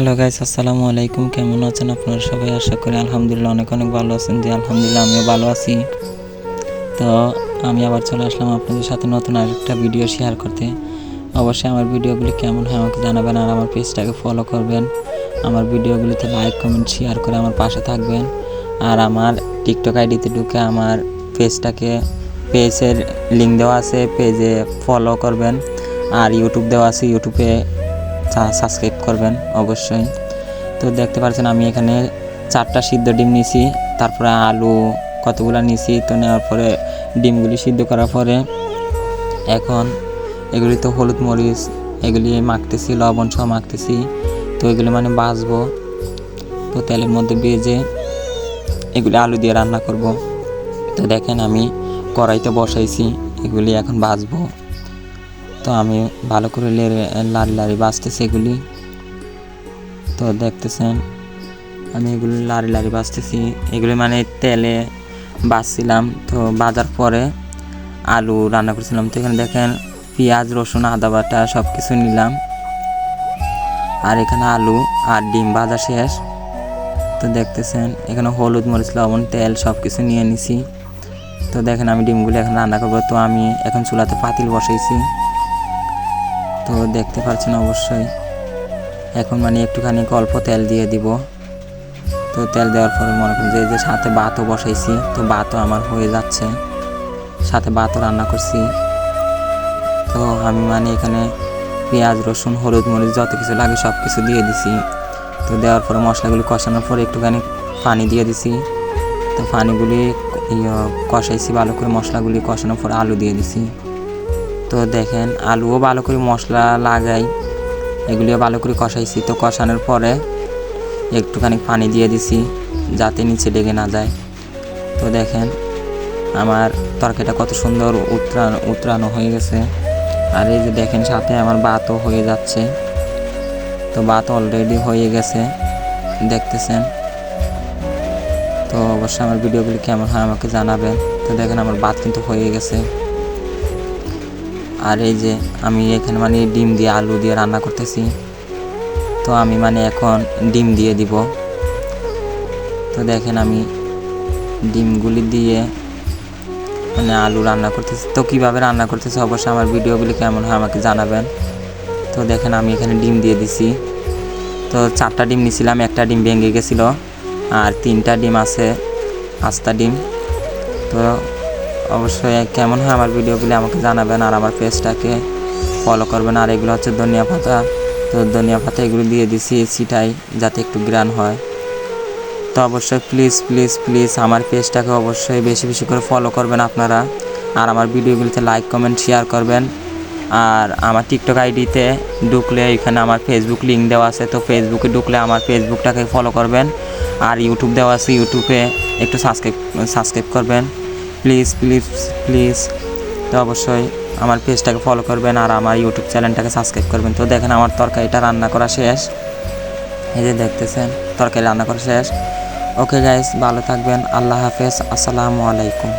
Hello guys আসসালামু আলাইকুম কেমন আছেন আপনারা সবাই? আশা করি আলহামদুলিল্লাহ অনেক অনেক ভালো আছেন যে আলহামদুলিল্লাহ আমিও ভালো আছি। তো আমি আবার চলে আসলাম আপনাদের সাথে নতুন আরেকটা ভিডিও শেয়ার করতে। অবশ্যই আমার ভিডিওগুলি কেমন হয় আমাকে জানাবেন আর আমার পেজটাকে ফলো করবেন। আমার ভিডিওগুলিতে লাইক কমেন্ট শেয়ার করে আমার পাশে থাকবেন। আর আমার টিকটক আইডিতে ঢুকে আমার পেজটাকে পেজের লিঙ্ক দেওয়া আছে পেজে ফলো করবেন। আর ইউটিউব দেওয়া আছে ইউটিউবে সাবস্ক্রাইব করবেন অবশ্যই। তো দেখতে পাচ্ছেন আমি এখানে চারটা সিদ্ধ ডিম নিছি তারপরে আলু কতগুলো নিছি তো নেওয়ার পরে ডিমগুলি সিদ্ধ করার পরে এখন এগুলি তো হলুদ মরিচ, এগুলি মাখতেছি, লবণ সহ মাখতেছি, তো এগুলি মানে বাছবো তো তেলের মধ্যে ভেজে এগুলি আলু দিয়ে রান্না করব। তো দেখেন আমি কড়াইতে বসাইছি, এগুলি এখন ভাজবো তো আমি ভালো করে লেড়ে লাড়ি বাঁচতেছি এগুলি। তো দেখতেছেন, আমি এগুলি লাড়ি লাড়ি বাঁচতেছি এগুলি মানে তেলে বাছছিলাম তো বাজার পরে আলু রান্না করছিলাম। তো এখানে দেখেন পেঁয়াজ, রসুন, আদা বাটা সব কিছু নিলাম। আর এখানে আলু আর ডিম ভাজা শেষ। তো দেখতেছেন, এখানে হলুদ, মরিচ, লবণ, তেল সব কিছু নিয়ে নিছি। তো দেখেন আমি ডিমগুলি এখন রান্না করব। তো আমি এখন চুলাতে পাতিল বসাইছি। তো দেখতে পাচ্ছেন অবশ্যই। এখন মানে একটুখানি অল্প তেল দিয়ে দিব। তো তেল দেওয়ার পরে মনে করি যে সাথে ভাতও বসাইছি, তো ভাতও আমার হয়ে যাচ্ছে। সাথে ভাতও রান্না করছি। তো আমি মানে এখানে পেঁয়াজ, রসুন, হলুদ, মরিচ যত কিছু লাগে সব কিছু দিয়ে দিছি। তো দেওয়ার পরে মশলাগুলি কষানোর পরে একটুখানি পানি দিয়ে দিছি। তো পানিগুলি ইয়ে কষাইছি, ভালো করে মশলাগুলি কষানোর পরে আলু দিয়ে দিছি। তো দেখেন, আলুও ভালো করে মশলা লাগাই। এগুলিও ভালো করে কষাইছি। তো কষানোর পরে একটুখানি পানি দিয়ে দিছি, যাতে নিচে লেগে না যায়। তো দেখেন, আমার তরকারিটা কত সুন্দর উত্তরানো উতরানো হয়ে গেছে। আর এই যে দেখেন, সাথে আমার ভাতও হয়ে যাচ্ছে। তো ভাত অলরেডি হয়ে গেছে। দেখতেছেন? তো অবশ্যই আমার ভিডিওগুলি কেমন হয় আমাকে জানাবেন। তো দেখেন, আমার ভাত কিন্তু হয়ে গেছে। আর এই যে আমি এখানে মানে ডিম দিয়ে আলু দিয়ে রান্না করতেছি। তো আমি মানে এখন ডিম দিয়ে দিব। তো দেখেন আমি ডিমগুলি দিয়ে মানে আলু রান্না করতেছি। তো কীভাবে রান্না করতেছি অবশ্যই আমার ভিডিওগুলি কেমন হয় আমাকে জানাবেন। তো দেখেন আমি এখানে ডিম দিয়ে দিছি। তো চারটা ডিম নিছিলাম, একটা ডিম ভেঙে গেছিল আর তিনটা ডিম আছে আস্তা ডিম। তো অবশ্যই কেমন হয় আমার ভিডিওগুলি আমাকে জানাবেন আর আমার পেজটাকে ফলো করবেন। আর এগুলো হচ্ছে ধনিয়া পাতা। তো ধনিয়া পাতা এগুলো দিয়ে দিছি সিটাই যাতে একটু গ্রান হয়। তো অবশ্যই প্লিজ প্লিজ প্লিজ আমার পেজটাকে অবশ্যই বেশি বেশি করে ফলো করবেন আপনারা। আর আমার ভিডিওগুলিতে লাইক কমেন্ট শেয়ার করবেন। আর আমার টিকটক আইডিতে ঢুকলে এখানে আমার ফেসবুক লিঙ্ক দেওয়া আছে। তো ফেসবুকে ঢুকলে আমার ফেসবুকটাকে ফলো করবেন। আর ইউটিউব দেওয়া আছে ইউটিউবে একটু সাবস্ক্রাইব সাবস্ক্রাইব করবেন। প্লিজ প্লিজ প্লিজ তো অবশ্যই আমার পেজটাকে ফলো করবেন আর আমার ইউটিউব চ্যানেলটাকে সাবস্ক্রাইব করবেন। তো দেখেন আমার তরকারিটা রান্না করা শেষ। এই যে দেখতেছেন, তরকারি রান্না করা শেষ। ওকে গাইস ভালো থাকবেন। আল্লাহ হাফেজ। আসসালামু আলাইকুম।